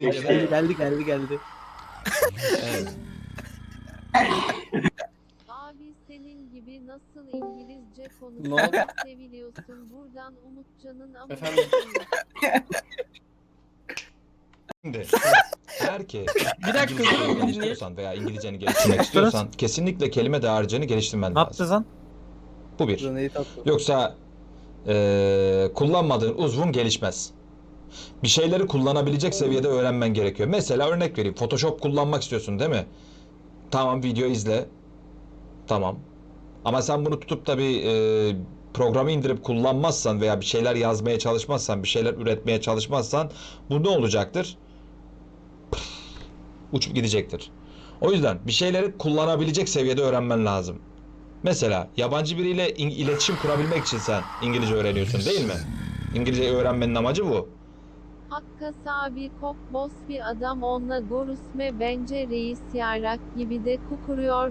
Geldi geldi geldi geldi. Evet. Abi senin gibi nasıl İngilizce konuşmayı seviliyorsun buradan Umutcan'ın ama Efendim? Şimdi eğer ki Bir dakika İngilizce durun bir öğrenmek dinleyin. istiyorsan veya İngilizceni geliştirmek istiyorsan kesinlikle kelime dağarcığını geliştirmen Ne lazım. yaptı lan? Bu bir. Neyi? Yoksa eee, kullanmadığın uzvun gelişmez. Bir şeyleri kullanabilecek seviyede öğrenmen gerekiyor. Mesela örnek vereyim. Photoshop kullanmak istiyorsun değil mi? Tamam video izle. Tamam. Ama sen bunu tutup da bir eee, programı indirip kullanmazsan veya bir şeyler yazmaya çalışmazsan, bir şeyler üretmeye çalışmazsan bu ne olacaktır? Uçup gidecektir. O yüzden bir şeyleri kullanabilecek seviyede öğrenmen lazım. Mesela yabancı biriyle iletişim kurabilmek için sen İngilizce öğreniyorsun değil mi? İngilizce öğrenmenin amacı bu. Hakka sabi kok boss bir adam onunla görüşme bence reis yarak gibi de kukuruyor